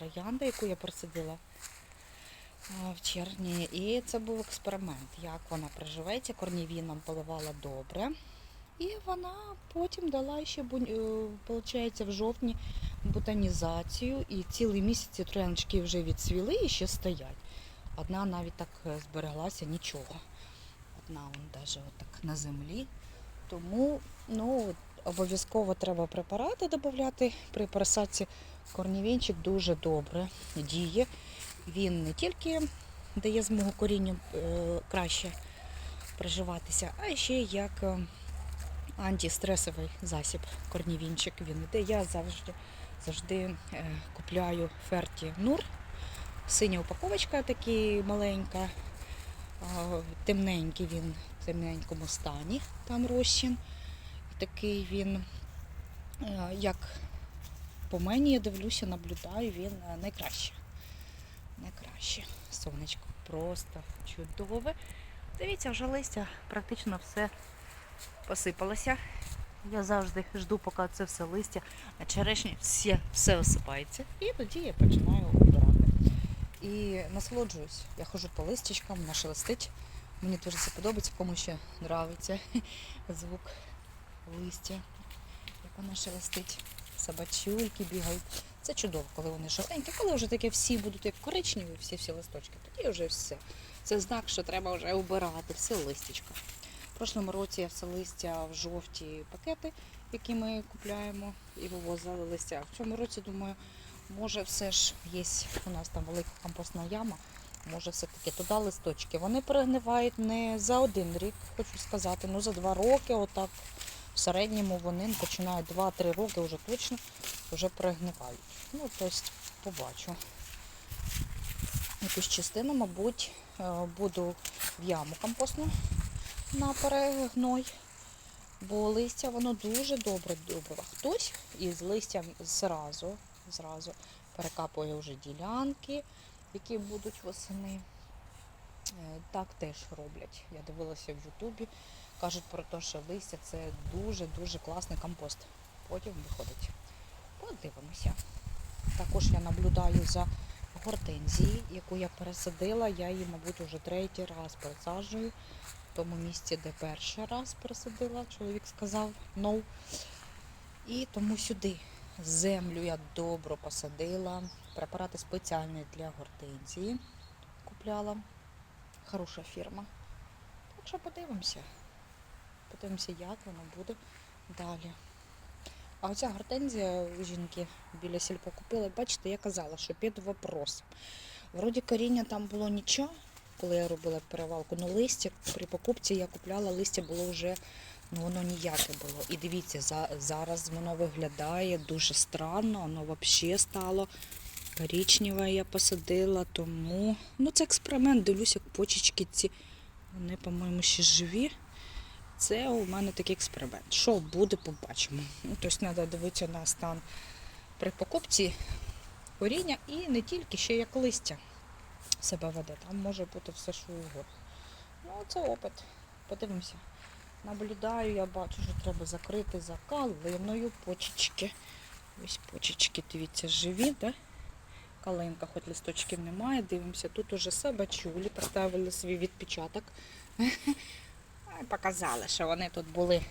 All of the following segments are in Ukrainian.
троянда, яку я присадила в червні. І це був експеримент, як вона приживеться. Корнівіном поливала добре. І вона потім дала ще бу- е, в жовтні ботанізацію. І цілий місяць трояночки вже відцвіли і ще стоять. Одна навіть так е, збереглася нічого. Одна вон навіть отак на землі. Тому ну, обов'язково треба препарати додати. При пересадці корнівінчик дуже добре діє. Він не тільки дає змогу корінню е, краще приживатися, а ще як е, антистресовий засіб корнівінчик. Він іде. Я завжди, завжди е, купляю ферті Нур. Синя упаковочка така маленька. Темненький він в темненькому стані, там розчин. Такий він, як по мені, я дивлюся, наблюдаю, він е, найкраще. Найкраще. Сонечко просто чудове. Дивіться, вже листя практично все посипалося. Я завжди жду, поки це все листя на черешні все, все осипається. І тоді я починаю обирати. І насолоджуюсь. Я ходжу по листячкам, вона шелестить. Мені дуже це подобається, кому ще подобається звук листя, як вона шелестить. Собачульки бігають. Це чудово, коли вони жовтенькі, коли вже таке всі будуть як коричневі, всі всі листочки, тоді вже все. Це знак, що треба вже обирати все листячко. В прошлому році я все листя в жовті пакети, які ми купляємо і вивозили листя. В цьому році, думаю, може все ж є у нас там велика компостна яма, може все-таки туди листочки. Вони перегнивають не за один рік, хочу сказати, ну за два роки, отак. В середньому вони починають 2-3 роки вже точно вже перегнивають. Ну, тобто побачу. Якусь частину, мабуть, е, буду в яму компостну на перегной, бо листя воно дуже добре добре. Хтось із листям зразу, зразу перекапує вже ділянки, які будуть восени. Е, Так теж роблять. Я дивилася в Ютубі. Кажуть про те, що листя це дуже-дуже класний компост. Потім виходить. Подивимося. Також я наблюдаю за гортензії, яку я пересадила. Я її, мабуть, вже третій раз пересаджую. В тому місці, де перший раз пересадила, чоловік сказав no. І тому сюди землю я добре посадила. Препарати спеціальні для гортензії купляла. Хороша фірма. Так що подивимося. Подивимося, як воно буде далі. А оця гортензія у жінки біля сільпо купила, бачите, я казала, що під вопросом. Вроді коріння там було нічого, коли я робила перевалку, але листя при покупці я купляла, листя було вже, ну воно ніяке було. І дивіться, за, зараз воно виглядає дуже странно, воно взагалі стало коричневе я посадила, тому ну це експеримент, дивлюся, як почечки ці, вони, по-моєму, ще живі. Це у мене такий експеримент. Що буде, побачимо. Ну, тобто треба дивитися на стан при покупці коріння і не тільки, ще як листя себе веде. Там може бути все, що угодно. Ну, це опит. Подивимося. Наблюдаю, я бачу, що треба закрити за калиною почечки. Ось почечки, дивіться, живі, да? Калинка, хоч листочків немає. Дивимося, тут уже собачулі поставили свій відпечаток. Показали, що вони тут були,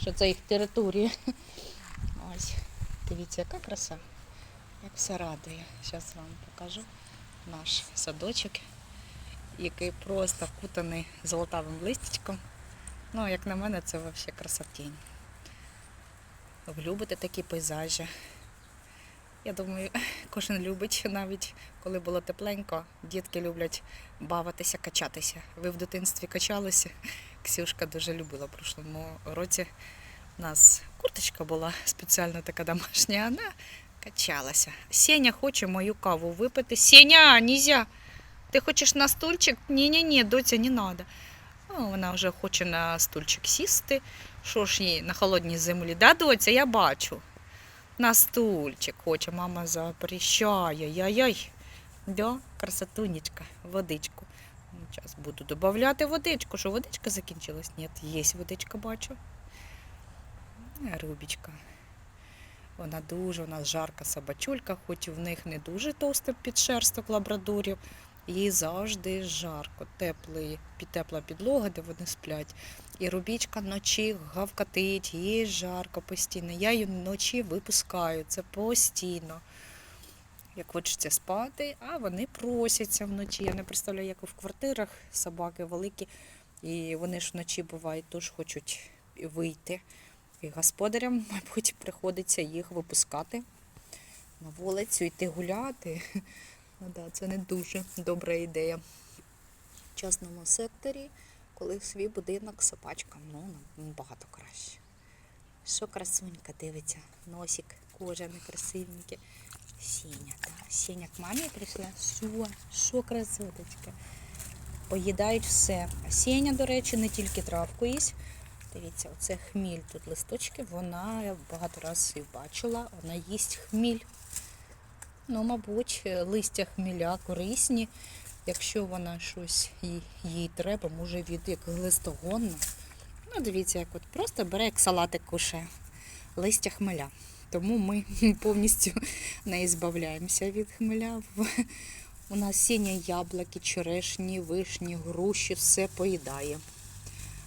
що це їх територія. Ось, дивіться, яка краса, як все радує. Зараз вам покажу наш садочок, який просто вкутаний золотавим листячком. Ну, як на мене, це взагалі красотінь. Любите такі пейзажі. Я думаю, кожен любить, навіть коли було тепленько, дітки люблять бавитися, качатися. Ви в дитинстві качалися. Ксюшка дуже любила в прошлому році. У нас курточка була спеціально така домашня, вона качалася. Сеня хоче мою каву випити. Сеня, нельзя. Ти хочеш на стульчик? Ні-ні-ні, доця, не треба. Ну, вона вже хоче на стульчик сісти. Що ж їй на холодній землі? Да, доця, я бачу. На стульчик хоче, мама запрещає. Яй-яй. Да, красотунечка, водичку. Зараз буду додати водичку. Що водичка закінчилась? Ні, є водичка, бачу. Рубічка. Вона дуже, вона жарка собачулька, хоч в них не дуже товстий підшерсток лабрадорів. Їй завжди жарко, теплий, тепла підлога, де вони сплять. І рубічка вночі гавкатить, їй жарко постійно. Я її вночі випускаю, це постійно. Як хочеться спати, а вони просяться вночі. Я не представляю, як в квартирах собаки великі, і вони ж вночі бувають, теж хочуть вийти. І господарям, мабуть, приходиться їх випускати на вулицю, йти гуляти. Ну, да, це не дуже добра ідея. В частному секторі, коли свій будинок собачкам, ну, набагато краще. Що красунька дивиться, носик, кожа красивенький. Сіня, так. Сіня к мамі прийшла. Що? Що красоточка? Поїдають все. А Сеня, до речі, не тільки травку їсть. Дивіться, оце хміль, тут листочки, вона я багато разів бачила, вона їсть хміль. Ну, мабуть, листя хміля корисні. Якщо вона щось їй, треба, може від як глистогонна. Ну, дивіться, як от просто бере як салатик куше листя хмеля. Тому ми повністю не збавляємося від хмеля. У нас сіня яблуки, черешні, вишні, груші, все поїдає.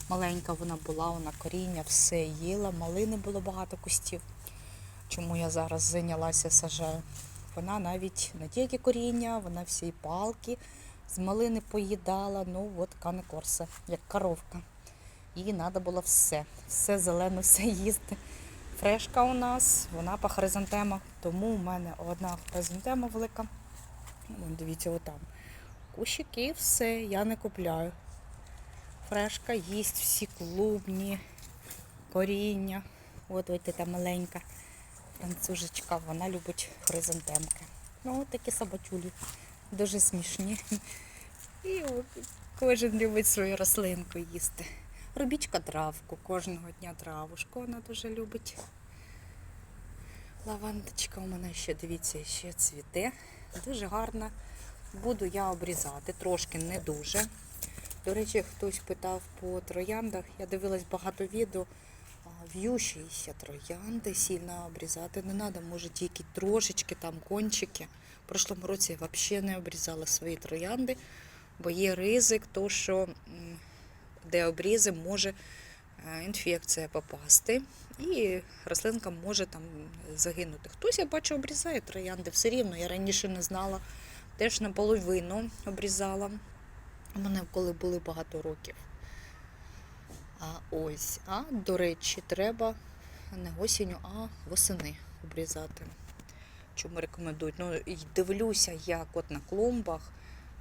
Маленька вона була, вона коріння, все їла, малини було багато кустів. Чому я зараз зайнялася сажаю? Вона навіть не тільки коріння, вона всі й палки з малини поїдала. Ну, от кане корса, як коровка. Їй треба було все, все зелене, все їсти. Фрешка у нас, вона по хризантемах, тому у мене одна хризантема велика. Вон, дивіться, отам. Кущики, все, я не купляю. Фрешка їсть всі клубні, коріння. От ось та маленька францужечка, вона любить хризантемки. Ну, такі собачулі, дуже смішні. І кожен любить свою рослинку їсти. Робічка травку, кожного дня травушку вона дуже любить. Лавандочка у мене ще, дивіться, ще цвіте. Дуже гарна. Буду я обрізати, трошки не дуже. До речі, хтось питав по трояндах. Я дивилась багато відео. В'ющіся троянди сильно обрізати не треба, може тільки трошечки там кончики. В прошлому році я взагалі не обрізала свої троянди, бо є ризик, то що де обрізи може е, інфекція попасти, і рослинка може там загинути. Хтось, я бачу, обрізає троянди все рівно. Я раніше не знала, теж наполовину обрізала. У мене коли були багато років. А ось, а до речі, треба не осінню, а восени обрізати. Чому рекомендують? Ну, і дивлюся, як от на клумбах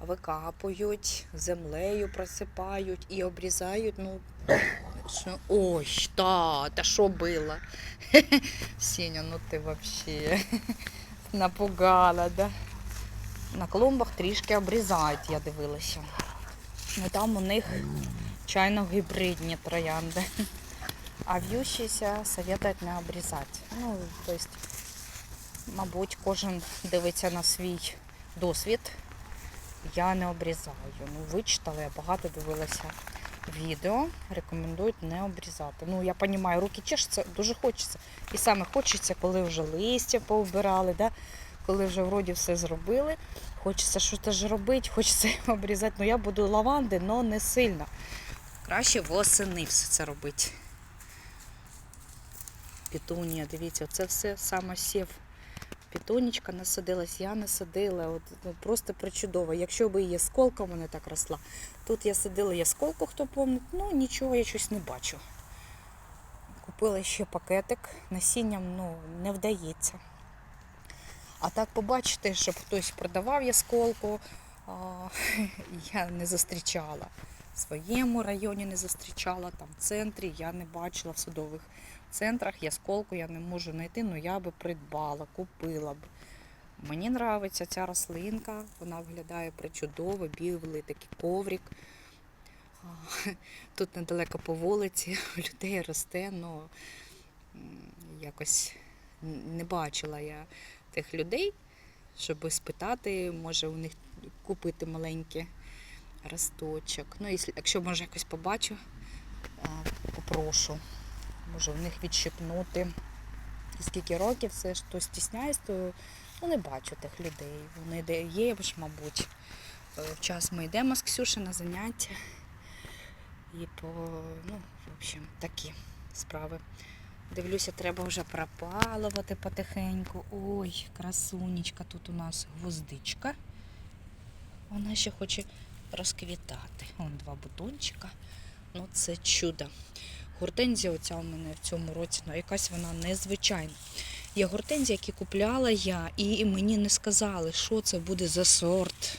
викапують, землею просипають і обрізають. Ну, ой, та, та що було? Сеня, ну ти взагалі напугала, да? На клумбах трішки обрізають, я дивилася. Ну там у них чайно-гібридні троянди. А в'ющіся советують не обрізати. Ну, тобто, мабуть, кожен дивиться на свій досвід. Я не обрізаю. Ну, вичитала, я багато дивилася відео. Рекомендують не обрізати. Ну, я розумію, руки чешуться, дуже хочеться. І саме хочеться, коли вже листя повбирали, да? коли вже вроді все зробили. Хочеться щось робити, хочеться обрізати. Ну я буду лаванди, але не сильно. Краще восени все це робити. Петунія, дивіться, це все саме сів. Петунічка насадилась, я насадила. От, ну, просто причудово. Якщо б її сколка в мене так росла. Тут я садила ясколку, хто пам'ятає, ну нічого я щось не бачу. Купила ще пакетик, насінням ну, не вдається. А так побачити, щоб хтось продавав ясколку, я не зустрічала. В своєму районі не зустрічала, там в центрі я не бачила в судових центрах ясколку я не можу знайти, але я би придбала, купила б. Мені подобається ця рослинка, вона виглядає причудово, білий такий коврик. Тут недалеко по вулиці у людей росте, але якось не бачила я тих людей, щоб спитати, може у них купити маленький росточок. Ну, якщо- може якось побачу, попрошу. Може в них відщипнути скільки років, все ж то стісняюсь, то ну, не бачу тих людей. Вони де є, ж, мабуть. Е, В час ми йдемо з Ксюші на заняття. І по, ну, в общем, такі справи. Дивлюся, треба вже пропалувати потихеньку. Ой, красунечка, тут у нас гвоздичка. Вона ще хоче розквітати. Вон два бутончика. Ну, це чудо. Гортензія оця у мене в цьому році, ну якась вона незвичайна. Є гортензія, які купляла я, і мені не сказали, що це буде за сорт.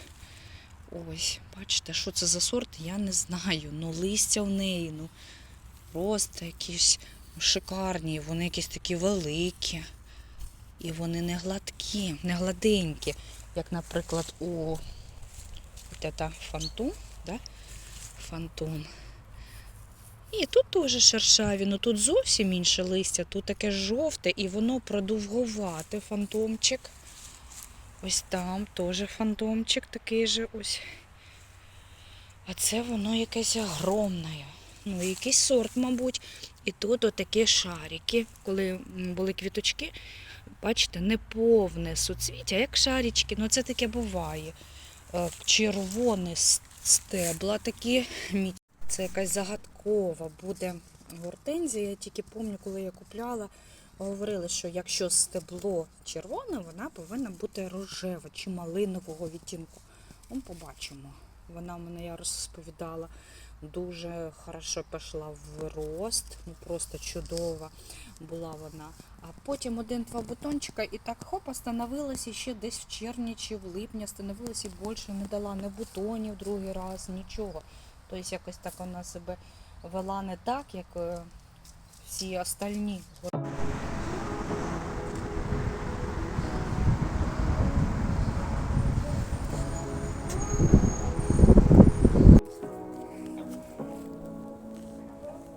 Ось, бачите, що це за сорт, я не знаю. Ну, листя в неї, ну просто якісь шикарні, вони якісь такі великі. І вони не гладкі, не гладенькі, як, наприклад, у от це фантом, да? фантом. І тут теж шершаві, ну тут зовсім інше листя, тут таке жовте і воно продовгувате фантомчик. Ось там теж фантомчик такий же ось. А це воно якесь огромне. Ну, якийсь сорт, мабуть. І тут отакі шарики. Коли були квіточки, бачите, неповне суцвіття, як шарічки. Ну це таке буває. Е, Червоні стебла такі. Це якась загадкова буде гортензія. Я тільки пам'ятаю, коли я купляла, говорили, що якщо стебло червоне, вона повинна бути рожева чи малинового відтінку. Ми побачимо. Вона мене я розповідала. Дуже хорошо пішла в рост, ну просто чудова була вона. А потім один-два бутончика і так хоп, остановилась і ще десь в червні чи в липні остановилась і більше не дала ні бутонів другий раз, нічого. Тобто якось так вона себе вела не так, як е, всі остальні.